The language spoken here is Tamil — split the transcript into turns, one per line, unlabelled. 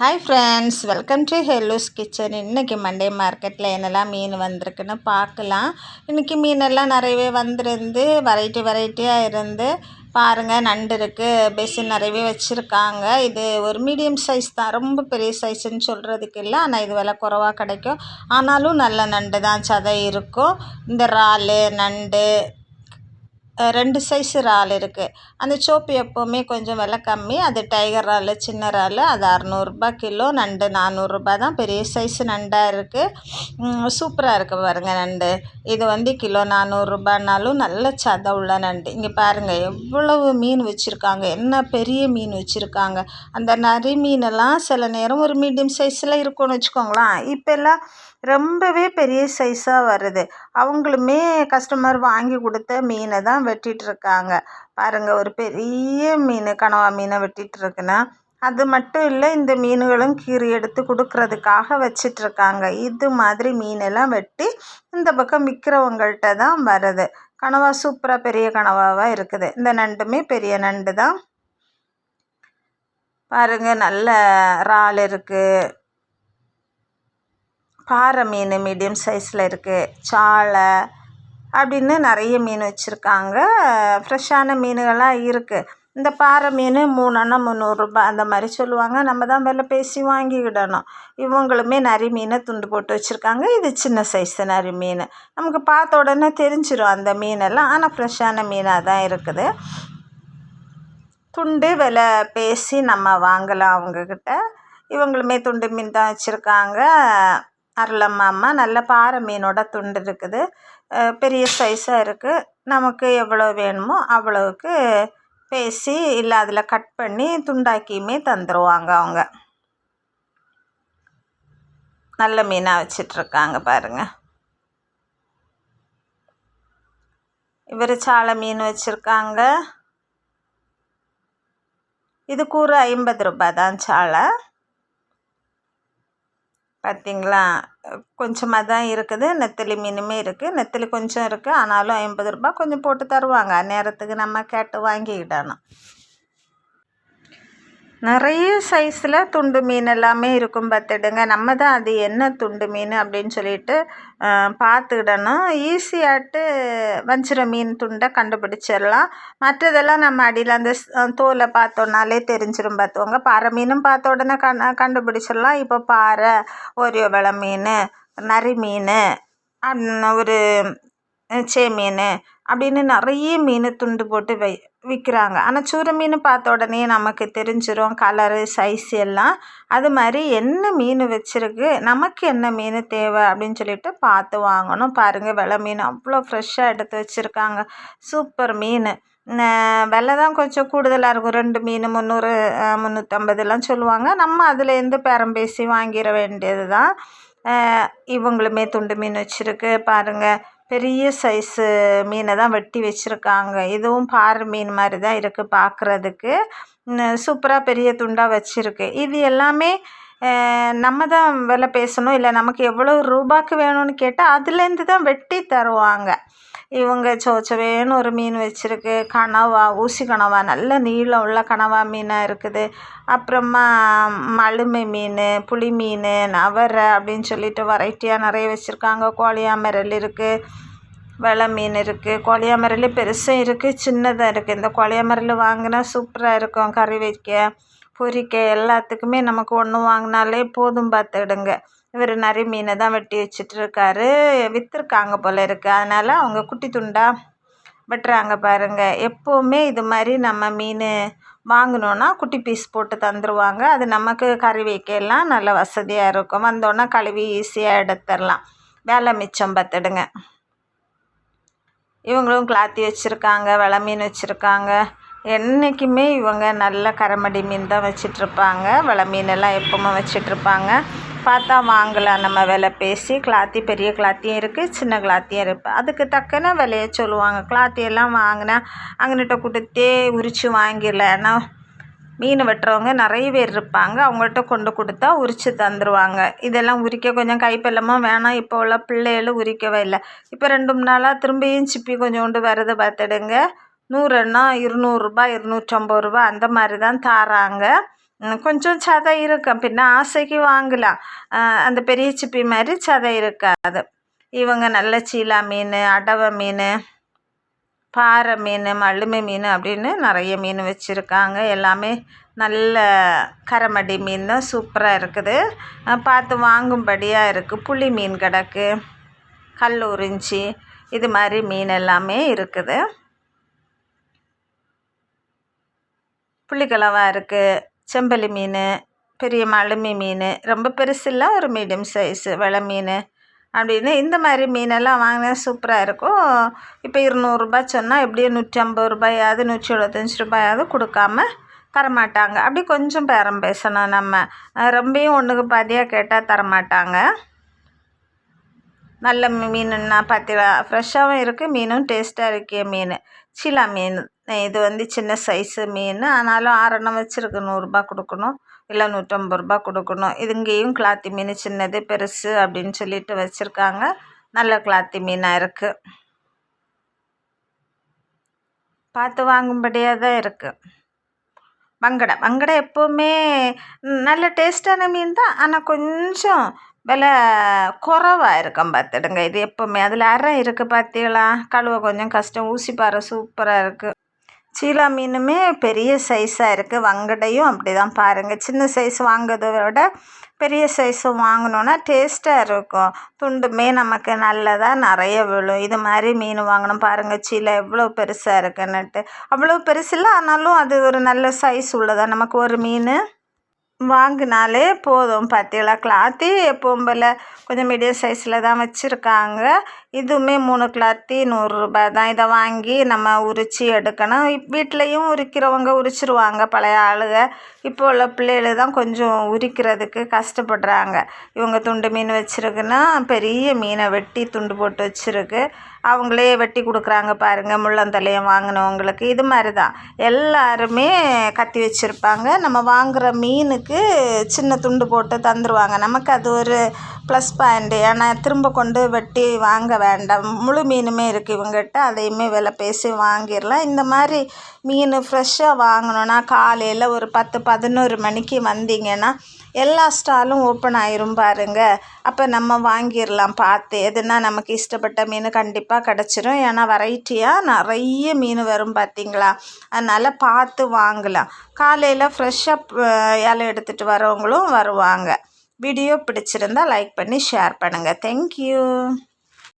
Hi friends welcome to hello's kitchen இன்றைக்கி மண்டே மார்க்கெட்டில் என்னெல்லாம் மீன் வந்திருக்குன்னு பார்க்கலாம். இன்றைக்கி மீனெல்லாம் நிறையவே வந்திருந்து வெரைட்டி வெரைட்டியாக இருந்து பாருங்கள் நண்டு இருக்குது பெசின் நிறையவே வச்சுருக்காங்க. இது ஒரு மீடியம் சைஸ் தான் ரொம்ப பெரிய சைஸுன்னு சொல்கிறதுக்கு இல்லை ஆனால் இது விலை குறவாக கிடைக்கும். ஆனாலும் நல்ல நண்டு தான் சதை இருக்கும். இந்த இறால் நண்டு ரெண்டு சைஸ் இறால் இருக்குது அந்த சோப்பு எப்போவுமே கொஞ்சம் விலை கம்மி. அது டைகர் இறால் சின்ன இறால் அது அறநூறுபா கிலோ நண்டு நானூறுரூபா தான். பெரிய சைஸ் நண்டாக இருக்குது சூப்பராக இருக்குது பாருங்கள் நண்டு. இது வந்து கிலோ நானூறுரூபானாலும் நல்ல சதை உள்ள நண்டு. இங்கே பாருங்கள் எவ்வளவு மீன் வச்சுருக்காங்க. என்ன பெரிய மீன் வச்சுருக்காங்க. அந்த நரி மீனெல்லாம் சில நேரம் ஒரு மீடியம் சைஸில் இருக்கும்னு வச்சுக்கோங்களேன். இப்போல்லாம் ரொம்பவே பெரிய சைஸாக வருது. அவங்களுமே கஸ்டமர் வாங்கி கொடுத்த மீனை தான் வெட்டிகிட்ருக்காங்க பாருங்கள் ஒரு பெரிய மீன் கனவா மீனை வெட்டிகிட்ருக்குன்னா அது மட்டும் இல்லை இந்த மீன்களும் கீறி எடுத்து கொடுக்கறதுக்காக வச்சிட்ருக்காங்க இது மாதிரி மீனெல்லாம் வெட்டி இந்த பக்கம் விற்கிறவங்கள்ட்ட தான் வருது. கனவா சூப்பராக பெரிய கனவாவாக இருக்குது. இந்த நண்டுமே பெரிய நண்டு தான். பாருங்கள் நல்ல இறால் இருக்குது பாறை மீன் மீடியம் சைஸில் இருக்குது சாலை அப்படின்னு நிறைய மீன் வச்சுருக்காங்க. ஃப்ரெஷ்ஷான மீனுகளாக இருக்குது இந்த பாறை மீன் மூணுன்னா முந்நூறுரூபா அந்த மாதிரி சொல்லுவாங்க. நம்ம தான் வில பேசி வாங்கிக்கிடணும். இவங்களுமே நரி மீனை துண்டு போட்டு வச்சுருக்காங்க. இது சின்ன சைஸ் நரி மீன். நமக்கு பார்த்த உடனே தெரிஞ்சிடும் அந்த மீனெல்லாம். ஆனால் ஃப்ரெஷ்ஷான மீனாக தான் இருக்குது. துண்டு விலை பேசி நம்ம வாங்கலாம் அவங்கக்கிட்ட இவங்களுமே துண்டு மீன் தான் வச்சுருக்காங்க. அரளமாமா நல்ல பாறை மீனோட துண்டு இருக்குது. பெரிய சைஸாக இருக்குது நமக்கு எவ்வளோ வேணுமோ அவ்வளோவுக்கு பேசி இல்லை அதில் கட் பண்ணி துண்டாக்கியுமே தந்துடுவாங்க அவங்க. நல்ல மீனாக வச்சிட்ருக்காங்க பாருங்கள் இவர் சாலை மீன் வச்சுருக்காங்க. இது கூறு ஐம்பது ரூபாய் தான் சாலை. பார்த்தீங்களா? கொஞ்சமாக தான் இருக்குது. நெத்திலி மீனுமே இருக்குது நெத்தலி கொஞ்சம் இருக்குது ஆனாலும் ஐம்பது ரூபாய் கொஞ்சம் போட்டு தருவாங்க. நேரத்துக்கு நம்ம கேட்டு வாங்கிக்கிடணும் நிறைய சைஸில் துண்டு மீன் எல்லாமே இருக்கும் பார்த்துடுங்க. நம்ம தான் அது என்ன துண்டு மீன் அப்படின்னு சொல்லிட்டு பார்த்துக்கிடணும். ஈஸியாட்டு வஞ்சிர மீன் துண்டை கண்டுபிடிச்சிடலாம். மற்றதெல்லாம் நம்ம அடியில் அந்த ஸ்- தோலை பார்த்தோன்னாலே தெரிஞ்சிடும் பார்த்துவோங்க பாறை மீனும் பார்த்த உடனே கண் கண்டுபிடிச்சிடலாம். இப்போ பாறை ஒரியோ வெலை மீன் நரி மீன் ஒரு சே மீன் அப்படின்னு நிறைய மீன் துண்டு போட்டு வை விற்கிறாங்க ஆனால் சூர மீன் பார்த்த உடனே நமக்கு தெரிஞ்சிடும் கலரு சைஸ் எல்லாம். அது மாதிரி என்ன மீன் வச்சுருக்கு நமக்கு என்ன மீன் தேவை அப்படின்னு சொல்லிட்டு பார்த்து வாங்கணும். பாருங்கள் வெலை மீன் அவ்வளோ ஃப்ரெஷ்ஷாக எடுத்து வச்சுருக்காங்க. சூப்பர் மீன். வெலை விலை தான் கொஞ்சம் கூடுதலாக இருக்கும். ரெண்டு மீன் முந்நூறு முந்நூற்றம்பதுலாம் சொல்லுவாங்க. நம்ம அதுலேருந்து பேரம் பேசி வாங்கிட வேண்டியது தான் இவங்களுமே துண்டு மீன் வச்சுருக்கு. பாருங்கள் பெரிய சைஸு மீனை தான் வெட்டி வச்சுருக்காங்க. இதுவும் பாறை மீன் மாதிரி தான் இருக்குது பார்க்குறதுக்கு சூப்பராக பெரிய துண்டாக வச்சுருக்கு. இது எல்லாமே நம்ம தான் விலை பேசணும். இல்லை நமக்கு எவ்வளோ ரூபாய்க்கு வேணும்னு கேட்டால் அதுலேருந்து தான் வெட்டி தருவாங்க. இவங்க சோச்சவேன்னு ஒரு மீன் வச்சுருக்கு. கனவா ஊசி கனவா நல்ல நீளம் உள்ள கனவா மீனாக இருக்குது. அப்புறமா மலுமை மீன் புளி மீன் நவரை அப்படின்னு சொல்லிட்டு வெரைட்டியாக நிறைய வச்சுருக்காங்க. கோழியாமரல் இருக்குது வெலை மீன் இருக்குது கோழியாமரல் பெருசும் இருக்குது சின்னதாக இருக்குது இந்த கோழியாமரல் வாங்கினா சூப்பராக இருக்கும். கறி வைக்க பொரிக்க எல்லாத்துக்குமே நமக்கு ஒன்று வாங்கினாலே போதும் பார்த்துடுங்க இவர் நிறைய மீனை தான் வெட்டி வச்சிட்டு இருக்காரு விற்றுருக்காங்க போல இருக்குது அதனால் அவங்க குட்டி துண்டாக வெட்டுறாங்க பாருங்கள் எப்போவுமே இது மாதிரி நம்ம மீன் வாங்கினோன்னா குட்டி பீஸ் போட்டு தந்துடுவாங்க அது நமக்கு கறி வைக்கலாம். நல்ல வசதியாக இருக்கும். வந்தோன்னா கழுவி ஈஸியாக எடுத்துடலாம். வேலை மிச்சம் பார்த்துடுங்க. இவங்களும் கிளாத்தி வச்சுருக்காங்க. வெலை மீன் வச்சுருக்காங்க. என்றைக்குமே இவங்க நல்ல கரமடி மீன் தான் வச்சிட்ருப்பாங்க வலை மீனெல்லாம் எப்பவுமே வச்சிட்ருப்பாங்க பார்த்தா வாங்கலாம் நம்ம விலை பேசி கிளாத்தி பெரிய கிளாத்தியும் இருக்குது சின்ன கிளாத்தியும் இருக்குது அதுக்கு தக்கன விலையை சொல்லுவாங்க. கிளாத்தி எல்லாம் வாங்கினா அங்கன்கிட்ட கொடுத்தே உரித்து வாங்கிடல. ஏன்னா மீன் வெட்டுறவங்க நிறைய பேர் இருப்பாங்க. அவங்கள்ட்ட கொண்டு கொடுத்தா உரித்து தந்துடுவாங்க இதெல்லாம் உரிக்க கொஞ்சம் கைப்பெல்லமாக வேணாம். இப்போ உள்ள பிள்ளைகளும் உரிக்கவே இல்லை. இப்போ ரெண்டு மூணு நாளாக திரும்பியும் சிப்பி கொஞ்சோண்டு வரதை பார்த்துடுங்க நூறுன்னா இருநூறுபா இருநூற்றம்பது ரூபா அந்த மாதிரி தான் தாராங்க. கொஞ்சம் சதை இருக்கும். பின்ன ஆசைக்கு வாங்கலாம். அந்த பெரிய சிப்பி மாதிரி சதை இருக்காது. இவங்க நல்ல சீலா மீன் அடவை மீன் பாறை மீன் மல்லுமை மீன் அப்படின்னு நிறைய மீன் வச்சுருக்காங்க. எல்லாமே நல்ல கரமடி மீன் தான் சூப்பராக இருக்குது. பார்த்து வாங்கும்படியாக இருக்குது புளி மீன் கிடக்கு கல் உறிஞ்சி இது மாதிரி மீன் எல்லாமே இருக்குது. புளிக்கிழவா இருக்குது செம்பலி மீன் பெரிய மலுமி மீன் ரொம்ப பெருசு இல்லை ஒரு மீடியம் சைஸு வெலை மீன் அப்படின்னு இந்த மாதிரி மீனெல்லாம் வாங்கினா சூப்பராக இருக்கும். இப்போ இருநூறுபா சொன்னால் எப்படியும் நூற்றி ஐம்பது ரூபாயாவது நூற்றி எழுபத்தஞ்சி ரூபாயாவது கொடுக்காம தரமாட்டாங்க. அப்படி கொஞ்சம் பேரம் பேசணும் நம்ம. ரொம்பையும் ஒன்றுக்கு பாதியாக கேட்டால் தரமாட்டாங்க. நல்ல மீனுன்னா பார்த்தீங்களா ஃப்ரெஷ்ஷாகவும் இருக்குது மீனும் டேஸ்ட்டாக இருக்கிய மீன். சீலா மீன். இது வந்து சின்ன சைஸு மீன். ஆனாலும் ஆறெண்ணம் வச்சுருக்கு நூறுரூபா கொடுக்கணும். இல்லை நூற்றம்பது ரூபா கொடுக்கணும். இது இங்கேயும் கிளாத்தி மீன் சின்னது பெருசு அப்படின்னு சொல்லிட்டு வச்சுருக்காங்க. நல்ல கிளாத்தி மீனாக இருக்குது பார்த்து வாங்கும்படியாக தான் இருக்குது வங்கடை. வங்கடை எப்போவுமே நல்ல டேஸ்டான மீன் தான். ஆனால் கொஞ்சம் விலை குறவாக இருக்கும் பார்த்துடுங்க. இது எப்போவுமே. அதில் அரை இருக்குது பார்த்தீங்களா? கழுவ கொஞ்சம் கஷ்டம். ஊசி பாறை சூப்பராக இருக்குது சீலா மீனுமே பெரிய சைஸாக இருக்குது வங்கடையும் அப்படி தான் பாருங்கள் சின்ன சைஸ் வாங்குறத விட பெரிய சைஸும் வாங்கினோன்னா டேஸ்ட்டாக இருக்கும். துண்டுமே நமக்கு நல்லதாக நிறைய விழும். இது மாதிரி மீன் வாங்கணும் பாருங்கள் சீலை எவ்வளோ பெருசாக இருக்குன்னுட்டு. அவ்வளோ பெருசு இல்லை ஆனாலும் அது ஒரு நல்ல சைஸ் உள்ளதாக நமக்கு ஒரு மீன் வாங்கினாலே போதும். பார்த்தீங்களா கிளாத்தி எப்பவும் போல் கொஞ்சம் மீடியம் சைஸில் தான் வச்சுருக்காங்க. இதுவுமே மூணு கிளாத்தி நூறுரூபா தான். இதை வாங்கி நம்ம உரித்து எடுக்கணும். வீட்லேயும் உரிக்கிறவங்க உரிச்சிருவாங்க. பழைய ஆளுக. இப்போ உள்ள பிள்ளைகள் தான் கொஞ்சம் உரிக்கிறதுக்கு கஷ்டப்படுறாங்க. இவங்க துண்டு மீன் வச்சுருக்குன்னா பெரிய மீனை வெட்டி துண்டு போட்டு வச்சுருக்கு. அவங்களே வெட்டி கொடுக்குறாங்க பாருங்கள் முள்ளந்தலையம் வாங்கினவங்களுக்கு இது மாதிரி தான் எல்லாருமே கத்தி வச்சுருப்பாங்க. நம்ம வாங்குகிற மீனுக்கு சின்ன துண்டு போட்டு தந்துடுவாங்க நமக்கு அது ஒரு ப்ளஸ் பாயிண்ட் ஏன்னா திரும்ப கொண்டு வெட்டி வாங்க வேண்டாம். முழு மீனுமே இருக்குது இவங்ககிட்ட. அதையுமே விலை பேசி வாங்கிடலாம். இந்த மாதிரி மீன் ஃப்ரெஷ்ஷாக வாங்கினோன்னா காலையில் ஒரு பத்து பதினோரு மணிக்கு வந்தீங்கன்னா எல்லா ஸ்டாலும் ஓப்பன் ஆயிரும் பாருங்க. அப்போ நம்ம வாங்கிடலாம் பார்த்து எதுனா நமக்கு இஷ்டப்பட்ட மீன் கண்டிப்பாக கிடச்சிரும். ஏன்னா வெரைட்டியாக நிறைய மீன் வரும் பார்த்தீங்களா அதனால் பார்த்து வாங்கலாம். காலையில் ஃப்ரெஷ்ஷாக இலை எடுத்துகிட்டு வரவங்களும் வருவாங்க. வீடியோ பிடிச்சிருந்தா லைக் பண்ணி ஷேர் பண்ணுங்கள் தேங்க்யூ